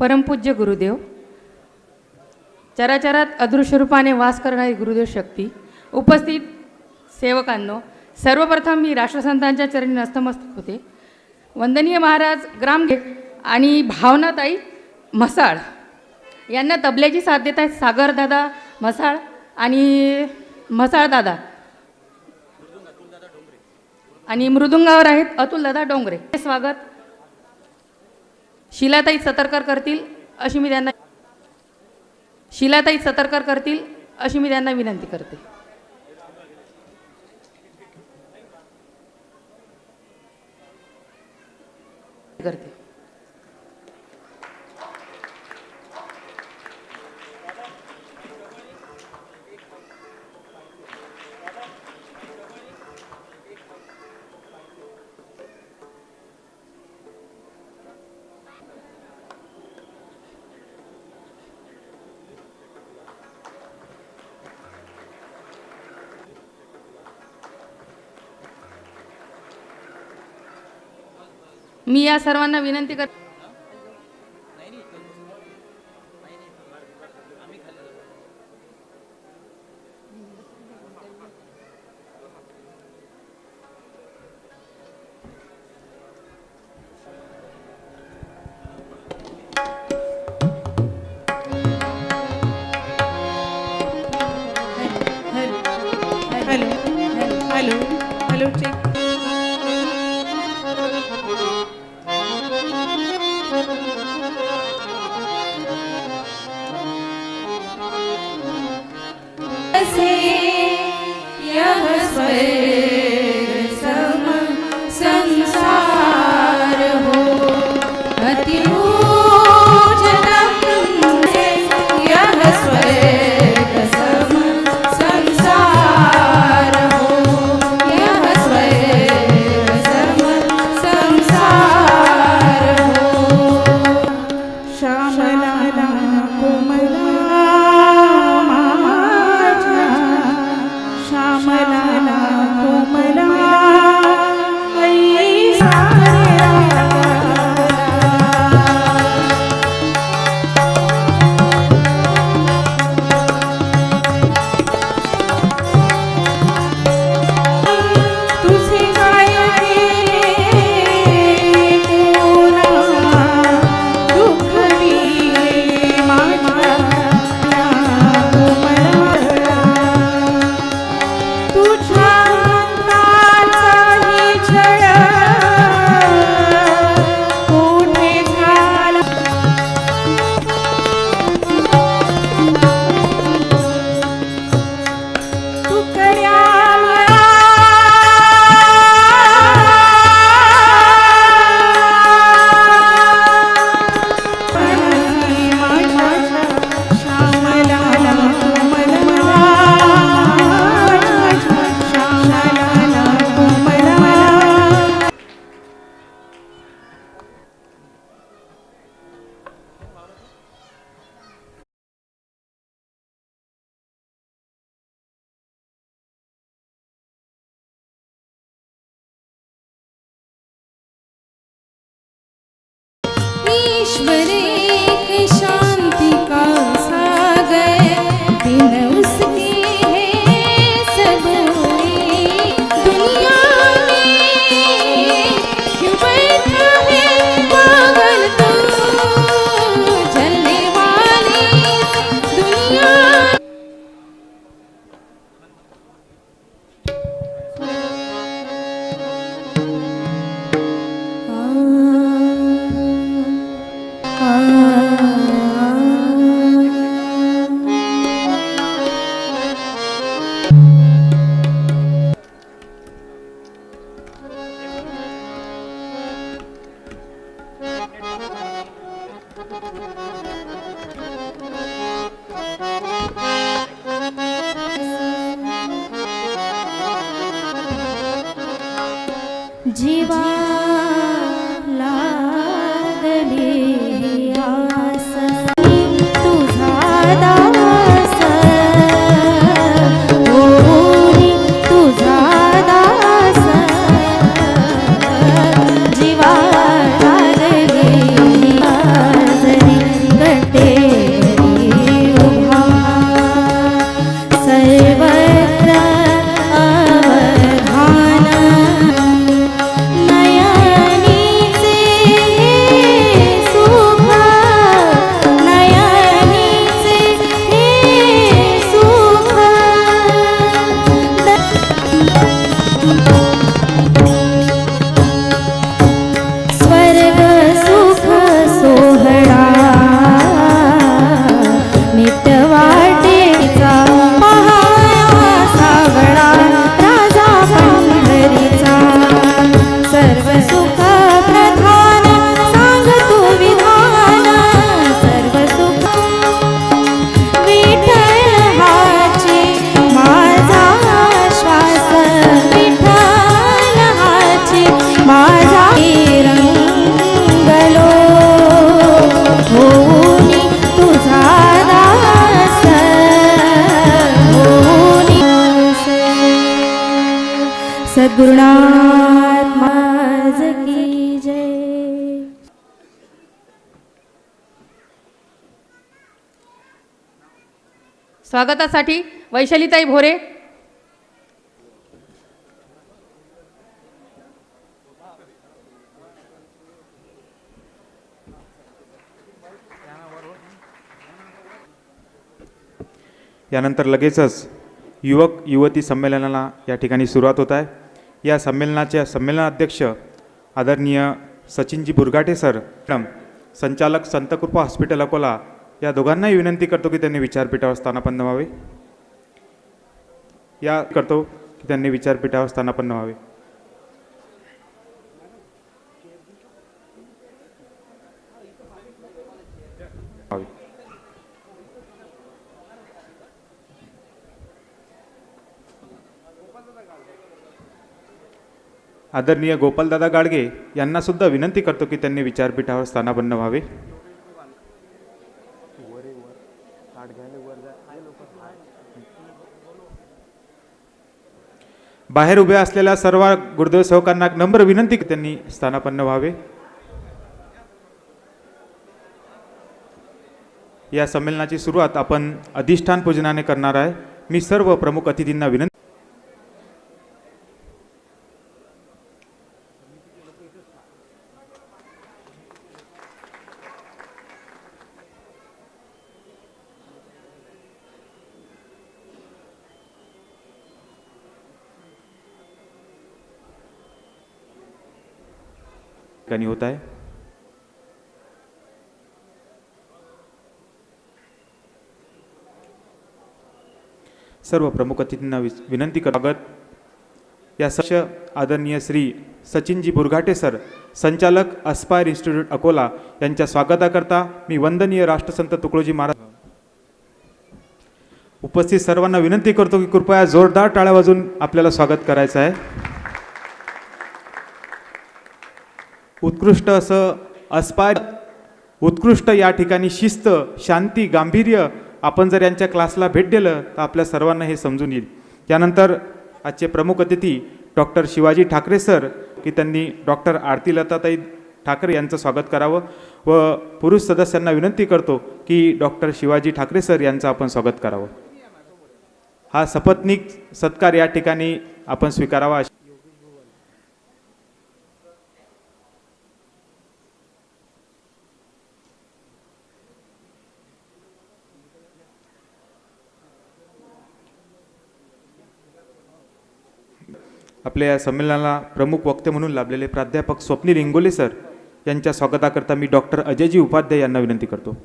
परमपूज्य गुरुदेव. चराचरात अदृश्य रूपाने वास करणारी गुरुदेव शक्ती. उपस्थित सेवकांनो सर्वप्रथम मी राष्ट्रसंतांच्या चरणी नस्तमस्तक होते. वंदनीय महाराज ग्राम आणि भावनाताई म्हसाळ. यांना तबल्याची साथ देत आहेत सागरदादा म्हसाळ आणि म्हसाळदादा आणि मृदुंगावर आहेत अतुलदादा डोंगरे. स्वागत. शिलाताई सतर्कर करतील अशी मी त्यांना शिलाताई सतर्कर करतील अशी मी त्यांना विनंती करते. करते. मी या सर्वांना विनंती कर 吉巴。सद्गुरुनाथ महाराज की जय। स्वागतासाठी वैशालीताई भोरे। यानंतर लगेचच युवक युवती संमेलनाला या ठिकाणी सुरुवात होत आहे. या संमेलनाचे संमेलनाध्यक्ष आदरणीय सचिनजी बुरघाटे सर मॅडम संचालक संतकृपा हॉस्पिटल अकोला या दोघांनाही विनंती करतो की त्यांनी विचारपीठावर स्थानापन्न व्हावे या करतो की त्यांनी विचारपीठावर स्थानापन्न व्हावे. आदरणीय गोपालदादा गाडगे यांना सुद्धा विनंती करतो की त्यांनी विचारपीठावर स्थानापन्न व्हावे. बाहेर उभ्या असलेल्या सर्व गुरुदेव सेवकांना नम्र विनंती त्यांनी स्थानापन्न व्हावे. या संमेलनाची सुरुवात आपण अधिष्ठान पूजनाने करणार आहे. मी सर्व प्रमुख अतिथींना विनंती ठिकाणी होत आहे? सर्व प्रमुख अतिथींना विनंती करागत या सश आदरणीय श्री सचिनजी बुरघाटे सर संचालक अस्पायर इन्स्टिट्यूट अकोला यांच्या स्वागताकरता मी वंदनीय राष्ट्रसंत तुकडोजी महाराज उपस्थित सर्वांना विनंती करतो की कृपया जोरदार टाळ्या वाजून आपल्याला स्वागत करायचं आहे. उत्कृष्ट असं अस्पाय उत्कृष्ट या ठिकाणी शिस्त शांती गांभीर्य आपण जर यांच्या क्लासला भेट दिलं तर आपल्या सर्वांना हे समजून येईल. त्यानंतर आजचे प्रमुख अतिथी डॉक्टर शिवाजी ठाकरे सर की त्यांनी डॉक्टर आरती लताताई ठाकरे यांचं स्वागत करावं व पुरुष सदस्यांना विनंती करतो की डॉक्टर शिवाजी ठाकरे सर यांचं आपण स्वागत करावं. हा सपत्निक सत्कार या ठिकाणी आपण स्वीकारावा आपल्या या संमेलनाला प्रमुख वक्ते म्हणून लाभलेले प्राध्यापक स्वप्नील इंगोले सर यांच्या स्वागताकरता मी डॉक्टर अजयजी उपाध्याय यांना विनंती करतो.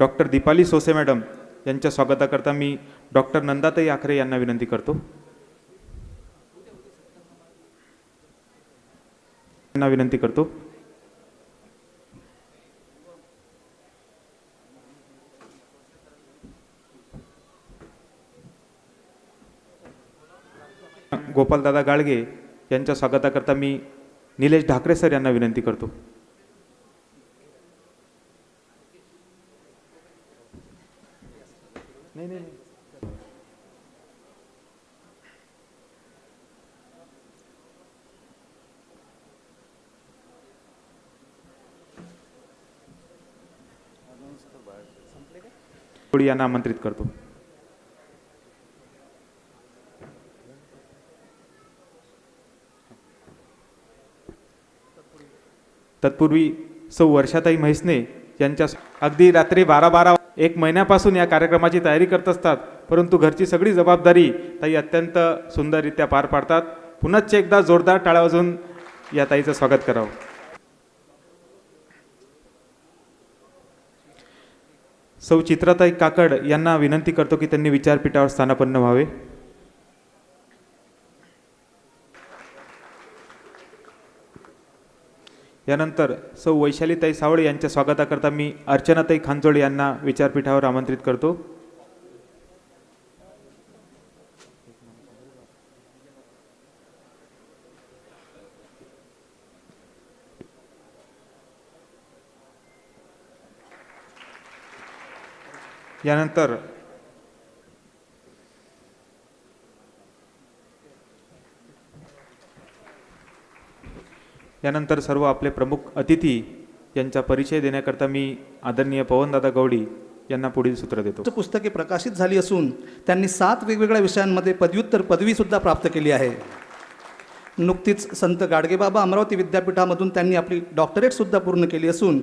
डॉक्टर दीपाली सोसे मॅडम यांच्या स्वागताकरता मी डॉक्टर नंदाताई आखरे यांना विनंती करतो. यांना विनंती करतो. गोपालदादा गाडगे यांच्या स्वागताकरता मी निलेश ढाकरे सर यांना विनंती करतो. थोडी यांना आमंत्रित करतो. तत्पूर्वी सौ वर्षाताई म्हैसने यांच्या अगदी रात्री बारा बारा एक महिन्यापासून या कार्यक्रमाची तयारी करत असतात. परंतु घरची सगळी जबाबदारी ताई अत्यंत सुंदररित्या पार पाडतात. पुन्हाच एकदा जोरदार टाळ्या वाजून या ताईचं स्वागत करावं. सौ चित्राताई काकड यांना विनंती करतो की त्यांनी विचारपीठावर स्थानापन्न व्हावे. यानंतर सौ वैशालीताई सावळे यांच्या स्वागताकरता मी अर्चनाताई खांजोळे यांना विचारपीठावर आमंत्रित करतो. यानंतर यानंतर सर्व आपले प्रमुख अतिथी यांचा परिचय देण्याकरता मी आदरणीय पवनदादा गवडी यांना पुढील सूत्र देतो. पुस्तके प्रकाशित झाली असून त्यांनी सात वेगवेगळ्या विषयांमध्ये पदव्युत्तर पदवीसुद्धा प्राप्त केली आहे. नुकतीच संत गाडगेबाबा अमरावती विद्यापीठामधून त्यांनी आपली डॉक्टरेटसुद्धा पूर्ण केली असून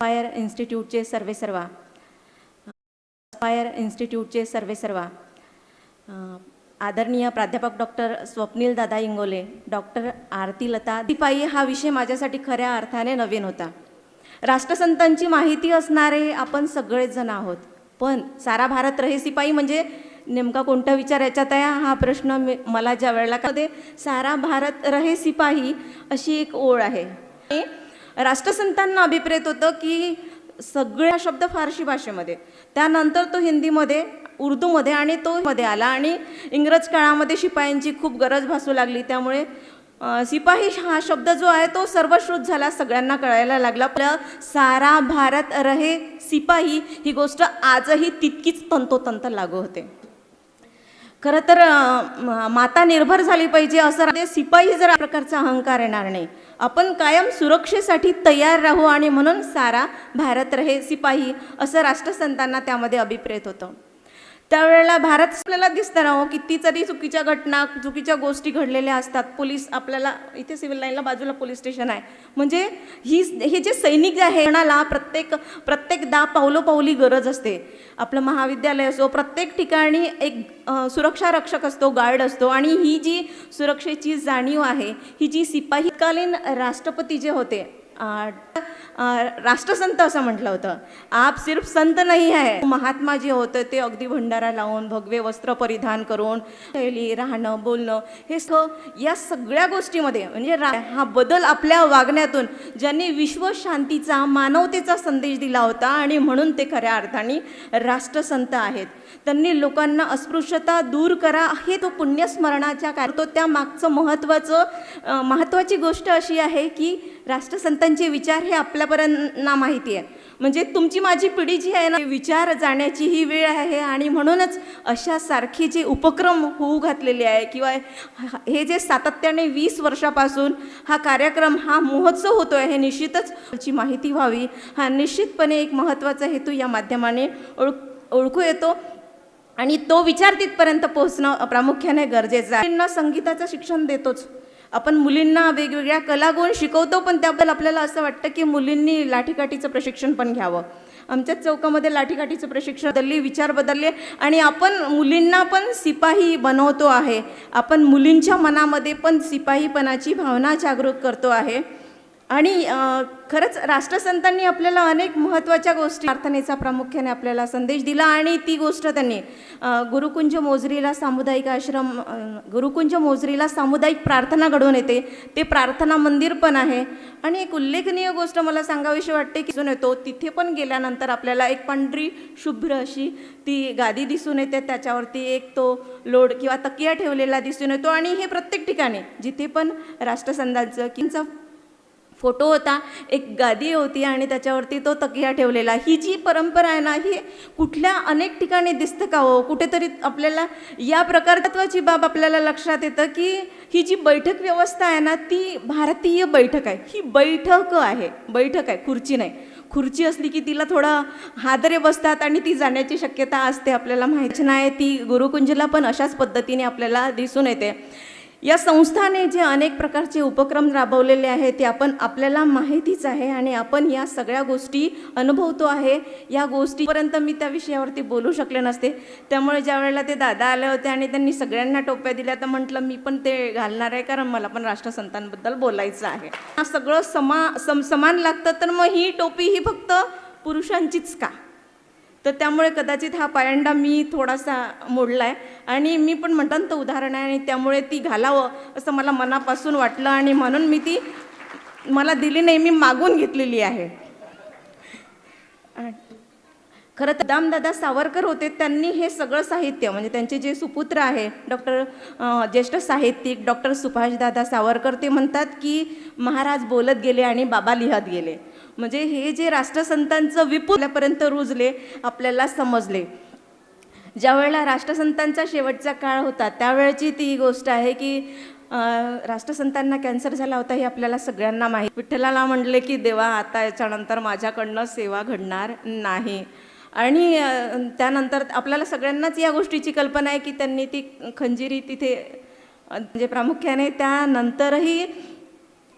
फायर इन्स्टिट्यूटचे सर्वे सर्वा. फायर इन्स्टिट्यूटचे सर्वे सर्वा. आदरणीय प्राध्यापक डॉक्टर स्वप्नील दादा इंगोले डॉक्टर आरती लता दिपाई हा विषय माझ्यासाठी खऱ्या अर्थाने नवीन होता. राष्ट्रसंतांची माहिती असणारे आपण सगळेच जण आहोत पण सारा भारत रहे सिपाई म्हणजे नेमका कोणता विचार याच्यात आहे? हा प्रश्न मी मला ज्या वेळेला मध्ये सारा भारत रहे सिपाही अशी एक ओळ आहे. राष्ट्रसंतांना अभिप्रेत होतं की सगळ्या शब्द फारशी भाषेमध्ये. त्यानंतर तो हिंदीमध्ये उर्दूमध्ये आणि तो मध्ये आला आणि इंग्रज काळामध्ये शिपायांची खूप गरज भासू लागली. त्यामुळे अ, सिपाही हा शब्द जो आहे तो सर्वश्रुत झाला सगळ्यांना कळायला लागला. आपलं सारा भारत रहे सिपाही ही गोष्ट आजही तितकीच तंतोतंत लागू होते. खरं तर माता निर्भर झाली पाहिजे असं ते जर प्रकारचा अहंकार येणार नाही आपण कायम सुरक्षेसाठी तयार राहू आणि म्हणून सारा भारत रहे सिपाही असं राष्ट्रसंतांना त्यामध्ये अभिप्रेत होतं. त्यावेळेला भारत आपल्याला दिसतं ना हो कितीतरी चुकीच्या घटना चुकीच्या गोष्टी घडलेल्या असतात. पोलीस आपल्याला इथे सिव्हिल लाईनला बाजूला पोलीस स्टेशन आहे. म्हणजे ही हे जे सैनिक आहे कोणाला प्रत्येक प्रत्येकदा पावलोपावली गरज असते. आपलं महाविद्यालय असो प्रत्येक ठिकाणी एक सुरक्षा रक्षक असतो गार्ड असतो आणि ही जी सुरक्षेची जाणीव आहे ही जी सिपाहीकालीन राष्ट्रपती जे होते राष्ट्रसंत असं म्हटलं होतं. आप सिर्फ संत नाही आहे महात्मा जे होतं ते अगदी भंडारा लावून भगवे वस्त्र परिधान करून शैली राहणं बोलणं हे स या सगळ्या गोष्टीमध्ये म्हणजे रा हा बदल आपल्या वागण्यातून ज्यांनी विश्वशांतीचा मानवतेचा संदेश दिला होता आणि म्हणून ते खऱ्या अर्थाने राष्ट्रसंत आहेत. त्यांनी लोकांना अस्पृश्यता दूर करा हे तो पुण्यस्मरणाच्या करतो त्या मागचं महत्त्वाचं महत्त्वाची गोष्ट अशी आहे की राष्ट्रसंत त्यांचे विचार हे आपल्यापर्यंत ना माहिती आहे. म्हणजे तुमची माझी पिढी जी आहे ना विचार जाण्याची ही वेळ आहे आणि म्हणूनच अशा सारखे जे उपक्रम होऊ घातलेले आहे किंवा हे जे सातत्याने वीस वर्षापासून हा कार्यक्रम हा महोत्सव होतो आहे हे निश्चितच ची माहिती व्हावी. हा निश्चितपणे एक महत्त्वाचा हेतू या माध्यमाने ओळख ओळखू येतो आणि तो विचार तिथपर्यंत पोहोचणं प्रामुख्याने गरजेचं आहे. त्यांना संगीताचं शिक्षण देतोच. आपण मुलींना वेगवेगळ्या कलागुण शिकवतो पण त्याबद्दल आपल्याला असं वाटतं की मुलींनी लाठीकाठीचं प्रशिक्षण पण घ्यावं. आमच्याच चौकामध्ये लाठीकाठीचं प्रशिक्षण बदलली विचार बदलले आणि आपण मुलींना पण सिपाही बनवतो आहे. आपण मुलींच्या मनामध्ये पण सिपाहीपणाची भावना जागृत करतो आहे. आणि खरंच राष्ट्रसंतांनी आपल्याला अनेक महत्त्वाच्या गोष्टी प्रार्थनेचा प्रामुख्याने आपल्याला संदेश दिला आणि ती गोष्ट त्यांनी गुरुकुंज मोजरीला सामुदायिक आश्रम गुरुकुंज मोजरीला सामुदायिक प्रार्थना घडवून येते. ते प्रार्थना मंदिर पण आहे. आणि एक उल्लेखनीय गोष्ट मला सांगावीशी वाटते की दिसून येतो तिथे पण गेल्यानंतर आपल्याला एक पांढरी शुभ्र अशी ती गादी दिसून येते. त्याच्यावरती एक तो लोड किंवा तकिया ठेवलेला दिसून येतो. आणि हे प्रत्येक ठिकाणी जिथे पण राष्ट्रसंतांचं किंचा फोटो होता एक गादी होती आणि त्याच्यावरती तो तकिया ठेवलेला. ही जी परंपरा आहे ना ही कुठल्या अनेक ठिकाणी दिसतं का हो? कुठेतरी आपल्याला या प्रकारत्वाची बाब आपल्याला लक्षात येतं की ही जी बैठक व्यवस्था आहे ना ती भारतीय बैठक आहे. ही बैठक आहे. बैठक आहे खुर्ची नाही. खुर्ची असली की तिला थोडा हादरे बसतात आणि ती जाण्याची शक्यता असते आपल्याला माहिती. नाही ती गुरुकुंजला पण अशाच पद्धतीने आपल्याला दिसून येते. या संस्थाने जे अनेक प्रकारचे उपक्रम राबवलेले आहेत ते आपण आपल्याला माहितीच आहे आणि आपण या सगळ्या गोष्टी अनुभवतो आहे. या गोष्टीपर्यंत मी त्या विषयावरती बोलू शकले नसते. त्यामुळे ज्या वेळेला ते दादा आले होते आणि त्यांनी सगळ्यांना टोप्या दिल्या तर म्हटलं मी पण ते घालणार आहे कारण मला पण राष्ट्रसंतांबद्दल बोलायचं आहे. हा सगळं समा सम समान लागतं तर मग ही टोपी ही फक्त पुरुषांचीच का? तर त्यामुळे कदाचित हा पायंडा मी थोडासा मोडला आहे आणि मी पण म्हणतात तर उदाहरण आहे आणि त्यामुळे ती घालावं असं मला मनापासून वाटलं आणि म्हणून मी ती मला दिली नाही मी मागून घेतलेली आहे. खरं तर दामदादा सावरकर होते त्यांनी हे सगळं साहित्य म्हणजे त्यांचे जे सुपुत्र आहे डॉक्टर ज्येष्ठ साहित्यिक डॉक्टर सुभाषदादा सावरकर ते म्हणतात की महाराज बोलत गेले आणि बाबा लिहत गेले. म्हणजे हे जे राष्ट्रसंतांचं विपुलपर्यंत रुजले आपल्याला समजले. ज्यावेळेला राष्ट्रसंतांचा शेवटचा काळ होता त्यावेळची ती गोष्ट आहे की राष्ट्रसंतांना कॅन्सर झाला होता हे आपल्याला सगळ्यांना माहीत. विठ्ठलाला म्हणले की देवा आता याच्यानंतर माझ्याकडनं सेवा घडणार नाही. आणि त्यानंतर आपल्याला सगळ्यांनाच या गोष्टीची कल्पना आहे की त्यांनी ती खंजिरी तिथे म्हणजे प्रामुख्याने त्यानंतरही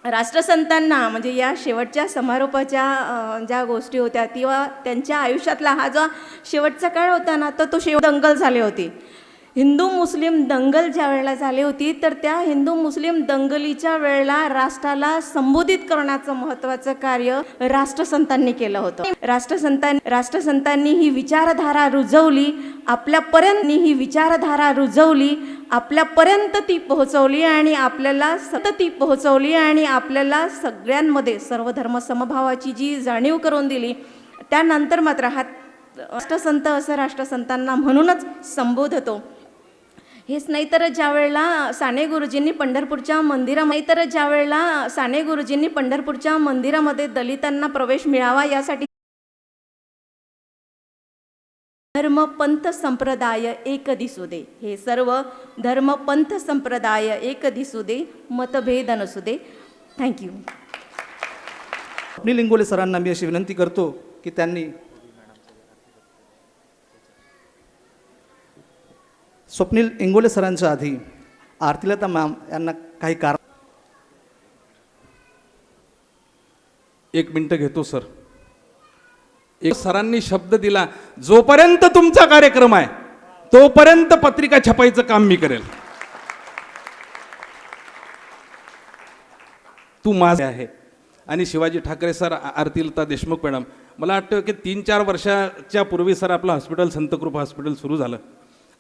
राष्ट्रसंतांना म्हणजे या शेवटच्या समारोपाच्या ज्या गोष्टी होत्या किंवा त्यांच्या आयुष्यातला हा जो शेवटचा काळ होता ना तर तो शेव दंगल झाले होते. हिंदू मुस्लिम दंगल ज्या वेळेला झाली होती तर त्या हिंदू मुस्लिम दंगलीच्या वेळेला राष्ट्राला संबोधित करण्याचं महत्त्वाचं कार्य राष्ट्रसंतांनी केलं होतं. राष्ट्रसंतां राष्ट्रसंतांनी ही विचारधारा रुजवली आपल्यापर्यंत ही विचारधारा रुजवली आपल्यापर्यंत ती पोहोचवली आणि आपल्याला सतत ती पोहोचवली आणि आपल्याला सगळ्यांमध्ये सर्वधर्म समभावाची जी जाणीव करून दिली त्यानंतर मात्र हा राष्ट्रसंत असं राष्ट्रसंतांना म्हणूनच संबोधतो. हेच नाही तर ज्या वेळेला साने गुरुजींनी पंढरपूरच्या मंदिरामध्ये तर ज्या वेळेला साने गुरुजींनी पंढरपूरच्या मंदिरामध्ये दलितांना प्रवेश मिळावा यासाठी धर्म पंथ संप्रदाय एक दिसू दे. हे सर्व धर्म पंथ संप्रदाय एक दिसू दे मतभेद नसू दे. थँक्यू स्वप्नील लिंगोले सरांना मी अशी विनंती करतो की त्यांनी स्वप्नील इंगोले सरांच्या आधी आरतीलता मॅम यांना काही कारण एक मिनटं घेतो सर. एक सरांनी शब्द दिला जोपर्यंत तुमचा कार्यक्रम आहे तोपर्यंत पत्रिका छपाईचं काम मी करेल. तू माझे आहे. आणि शिवाजी ठाकरे सर आरतीलता देशमुख मॅडम मला वाटतं की तीन चार वर्षाच्या पूर्वी सर आपलं हॉस्पिटल संतकृपा हॉस्पिटल सुरू झालं.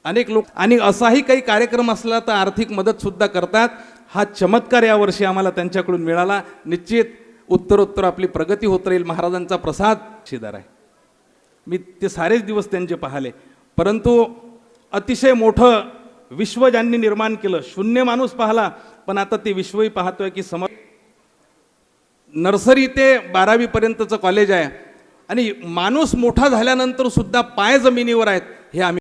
अनेक लोक आणि असाही काही कार्यक्रम असला तर आर्थिक मदतसुद्धा करतात. हा चमत्कार यावर्षी आम्हाला त्यांच्याकडून मिळाला. निश्चित उत्तरोत्तर आपली प्रगती होत राहील. महाराजांचा प्रसाद शिदार आहे. मी ते सारेच दिवस त्यांचे पाहिले. परंतु अतिशय मोठं विश्व ज्यांनी निर्माण केलं शून्य माणूस पाहला पण आता ते विश्वही पाहतोय की समज नर्सरी ते बारावीपर्यंतचं कॉलेज आहे. आणि माणूस मोठा झाल्यानंतर सुद्धा पाय जमिनीवर आहेत हे आम्ही